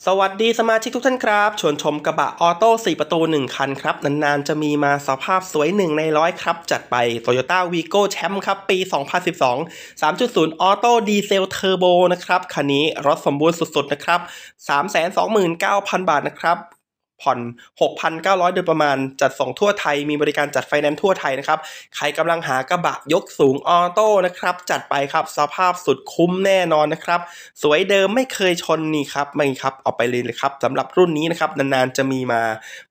สวัสดีสมาชิกทุกท่านครับ ชวนชมกระบะออโต้ 4 ประตู 1 คันครับ นาน ๆ จะมีมาสภาพสวย 1 ในร้อยครับ จัดไป Toyota Vigo แชมป์ครับ ปี 2012 3.0 ออโต้ดีเซลเทอร์โบนะครับ คันนี้รถสมบูรณ์สุด ๆ นะครับ 329,000 บาทนะครับ ผ่อน 6,900 โดยประมาณจัดส่งทั่วไทย มีบริการจัดไฟแนนซ์ทั่วไทยนะครับ ใครกำลังหากระบะยกสูงออโต้นะครับ จัดไปครับ สภาพสุดคุ้มแน่นอนนะครับ สวยเดิมไม่เคยชนนี่ครับไม่ครับเอาไปเลยเลยครับสำหรับรุ่นนี้นะครับ นานๆ จะมีมา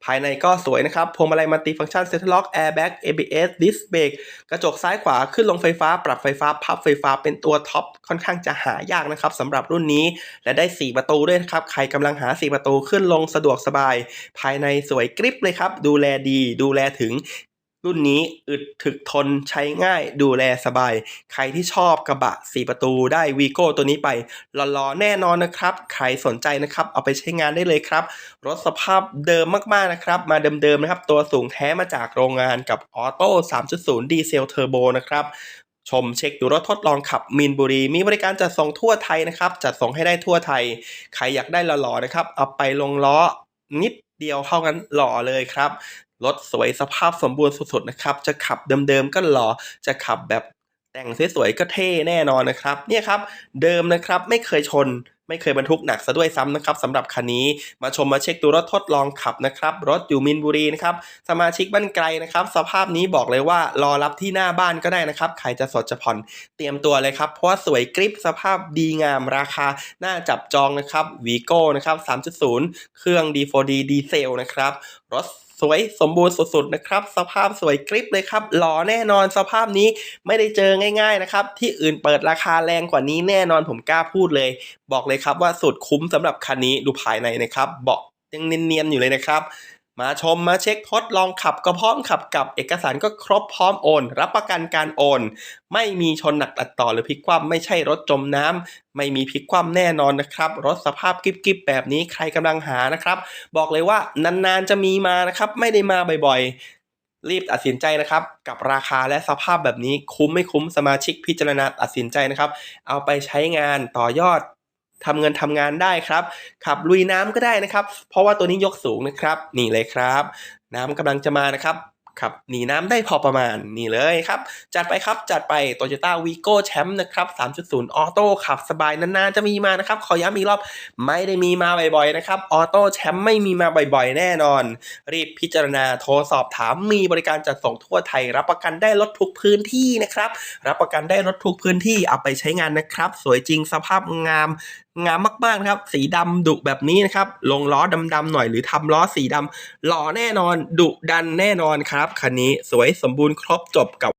ภายในก็สวยนะครับพวงมาลัยมัลติฟังก์ชันเซ็นทรัลล็อกแอร์แบ็ก ABS ดิสเบรกกระจกซ้ายขวาขึ้นลงไฟฟ้า ปรับไฟฟ้าพับไฟฟ้าเป็นตัวท็อปค่อนข้างจะหายากนะครับสำหรับรุ่นนี้และได้ 4 ประตูด้วยนะครับใครกำลังหา 4 ประตูขึ้นลงสะดวกสบายภายในสวยกริปเลยครับ ดูแลดีดูแลถึงรุ่นนี้อึดถึกทนใช้ง่ายดูแลสบาย ใครที่ชอบกระบะ 4 ประตูได้วีโก้ตัวนี้ไปหล่อๆแน่นอนนะครับ ใครสนใจนะครับ เอาไปใช้งานได้เลยครับ รถสภาพเดิมมากๆนะครับ มาเดิมๆนะครับ ตัวสูงแท้มาจากโรงงานกับออโต้ 3.0 ดีเซลเทอร์โบนะครับชมเช็คดูรถทดลองขับมีนบุรี มีบริการจัดส่งทั่วไทยนะครับ จัดส่งให้ได้ทั่วไทย ใครอยากได้หล่อๆนะครับ เอาไปลงล้อนิด เดียวเข้ากันหล่อเลยครับรถสวยสภาพสมบูรณ์สุดๆนะครับ จะขับเดิมๆก็หล่อ จะขับแบบแต่งสวยๆก็เท่แน่นอนนะครับ เนี่ยครับ เดิมนะครับไม่เคยชน ไม่เคยบรรทุกหนักซะด้วยซ้ำนะครับสำหรับคันนี้มาชมมาเช็คดูรถทดลองขับนะครับรถอยู่มินบุรีนะครับสมาชิกบ้านไกลนะครับ สภาพนี้บอกเลยว่ารอรับที่หน้าบ้านก็ได้นะครับใครจะสดจะผ่อนเตรียมตัวเลยครับเพราะว่าสวยกริปสภาพดีงามราคาน่าจับจองนะครับวีโก้นะครับ3.0 เครื่อง D4D ดีเซลนะครับรถ สวยสมบูรณ์สุดๆนะครับ สภาพสวยกริปเลยครับ หล่อแน่นอนสภาพนี้ไม่ได้เจอง่าย ๆนะครับ ที่อื่นเปิดราคาแรงกว่านี้แน่นอนผมกล้าพูดเลย บอกเลยครับว่าสุดคุ้มสำหรับคันนี้ดูภายในนะครับเบาะยังเนียนๆอยู่เลยนะครับ มาชมมาเช็คทดลองขับก็พร้อมขับกับเอกสารก็ครบพร้อมโอน รับประกันการโอน ไม่มีชนหนักตัดต่อหรือพลิกคว่ำไม่ใช่รถจมน้ำไม่มีพลิกคว่ำแน่นอนนะครับ รถสภาพกิ๊บๆแบบนี้ใครกำลังหานะครับ บอกเลยว่านานๆจะมีมานะครับ ไม่ได้มาบ่อยๆ รีบตัดสินใจนะครับ กับราคาและสภาพแบบนี้คุ้มไม่คุ้มสมาชิกพิจารณาตัดสินใจนะครับ เอาไปใช้งานต่อยอด ทำเงินทำงานได้ครับ ขับลุยน้ำก็ได้นะครับ เพราะว่าตัวนี้ยกสูงนะครับ นี่เลยครับ น้ำกำลังจะมานะครับขับหนีน้ำได้พอประมาณนี่เลยครับ จัดไปครับจัดไป Toyota Vigo แชมป์นะครับ 3.0 ออโต้ขับสบายนานๆ จะมีมานะครับ ขอย้ำอีกรอบ ไม่ได้มีมาบ่อยๆนะครับออโต้แชมป์ไม่มีมาบ่อยๆ แน่นอน รีบพิจารณาโทรสอบถามมีบริการจัดส่งทั่วไทย รับประกันได้รถทุกพื้นที่นะครับ รับประกันได้รถทุกพื้นที่เอาไปใช้งานนะครับ สวยจริงสภาพงามงามมากๆนะครับ สีดำดุแบบนี้นะครับ ลงล้อดำๆหน่อยหรือทำล้อสีดำหล่อแน่นอนดุดันแน่นอนครับคันนี้สวยสมบูรณ์ครบจบกับ